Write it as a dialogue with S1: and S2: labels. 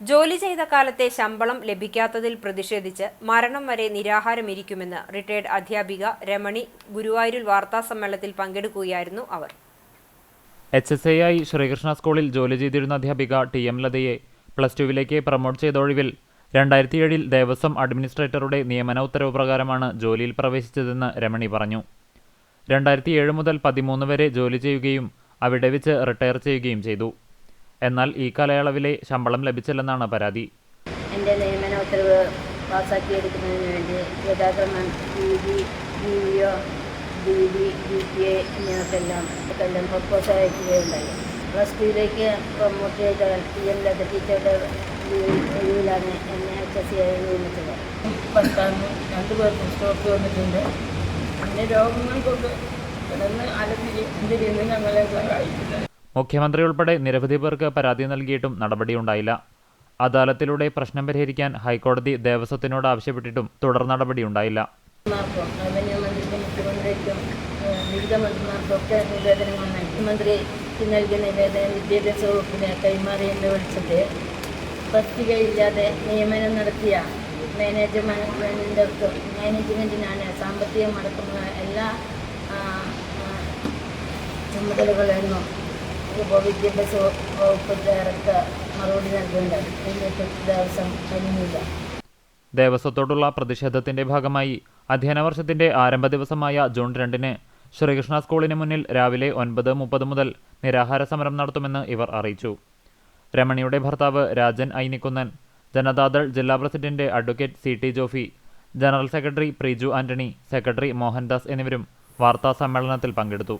S1: ജോലി ചെയ്ത കാലത്തെ ശമ്പളം ലഭിക്കാത്തതിൽ പ്രതിഷേധിച്ച് മരണം വരെ നിരാഹാരമിരിക്കുമെന്ന് റിട്ടയർഡ് അധ്യാപിക രമണി ഗുരുവായൂരിൽ വാർത്താസമ്മേളനത്തിൽ പങ്കെടുക്കുകയായിരുന്നു അവർ.
S2: എച്ച് എസ് എ ആയി ശ്രീകൃഷ്ണ സ്കൂളിൽ ജോലി ചെയ്തിരുന്ന അധ്യാപിക ടി എം ലതയെ പ്ലസ് ടുവിലേക്ക് പ്രമോട്ട് ചെയ്ത ഒഴിവിൽ രണ്ടായിരത്തി ഏഴിൽ ദേവസ്വം അഡ്മിനിസ്ട്രേറ്ററുടെ നിയമന ഉത്തരവ് പ്രകാരമാണ് ജോലിയിൽ പ്രവേശിച്ചതെന്ന് രമണി പറഞ്ഞു. രണ്ടായിരത്തി ഏഴ് മുതൽ പതിമൂന്ന് വരെ ജോലി ചെയ്യുകയും അവിടെ വെച്ച് റിട്ടയർ ചെയ്യുകയും ചെയ്തു. എന്നാൽ ഈ കാലയളവിലെ ശമ്പളം ലഭിച്ചില്ലെന്നാണ് പരാതി.
S3: എന്റെ നിയമന ഉത്തരവ് പാസാക്കിയെടുക്കുന്നതിന് വേണ്ടി യഥാക്രമം D B D V O D B D P A എന്നിവക്കെല്ലാം എല്ലാം പ്രപ്പോസൽ അയക്കുകയുണ്ടായി. പ്ലസ് പ്രൊമോട്ട് ചെയ്ത ടി എം ലത ടീച്ചറുടെ ഒഴിവിലാണ് എന്നെ എച്ച് എസ് സി ആയി നിയമിച്ചത്.
S4: ഭർത്താവിന് രണ്ടു പേർക്കും സ്ട്രോക്ക് വന്നിട്ടുണ്ട്. പിന്നെ രോഗങ്ങൾ കൊണ്ട് കിടന്ന് അലഞ്ഞിരി എന്തിരിന്ന് ഞങ്ങളെ സഹായിക്കുന്നത്
S2: മുഖ്യമന്ത്രി ഉൾപ്പെടെ നിരവധി പേർക്ക് പരാതി നൽകിയിട്ടും നടപടിയുണ്ടായില്ല. അദാലത്തിലൂടെ പ്രശ്നം പരിഹരിക്കാൻ ഹൈക്കോടതി ദേവസ്വത്തിനോട് ആവശ്യപ്പെട്ടിട്ടും തുടർ നടപടിയുണ്ടായില്ല.
S3: വിവിധ മന്ത്രിമാർക്കും ഒക്കെ നിവേദനങ്ങൾ നൽകി മന്ത്രിക്ക് നൽകിയ നിവേദനം വിദ്യാഭ്യാസ വകുപ്പിന് കൈമാറിയതിന്റെ വിളിച്ചത് പട്ടികയില്ലാതെ നിയമനം നടത്തിയ മാനേജ്മെന്റുകൾക്കും മാനേജ്മെന്റിനാണ് സാമ്പത്തികം നടക്കുന്ന എല്ലാ ആ, ആ, വിദ്യാഭ്യാസ വകുപ്പ് ഡയറക്ടർ മറുപടി നൽകുന്നുണ്ട്? എന്നിട്ട് കഴിഞ്ഞില്ല
S2: ദേവസ്വത്തോടുള്ള പ്രതിഷേധത്തിന്റെ ഭാഗമായി അധ്യയന വർഷത്തിന്റെ ആരംഭ ദിവസമായ ജൂൺ രണ്ടിന് ശ്രീകൃഷ്ണ സ്കൂളിന് മുന്നിൽ രാവിലെ ഒൻപത് മുപ്പത് മുതൽ നിരാഹാര സമരം നടത്തുമെന്ന് ഇവർ അറിയിച്ചു. രമണിയുടെ ഭർത്താവ് രാജൻ ഐനിക്കുന്നൻ ജനതാദൾ ജില്ലാ president advocate C T Jofi general secretary Preeju Antony secretary Mohandas എന്നിവരും വാർത്താ സമ്മേളനത്തിൽ പങ്കെടുത്തു.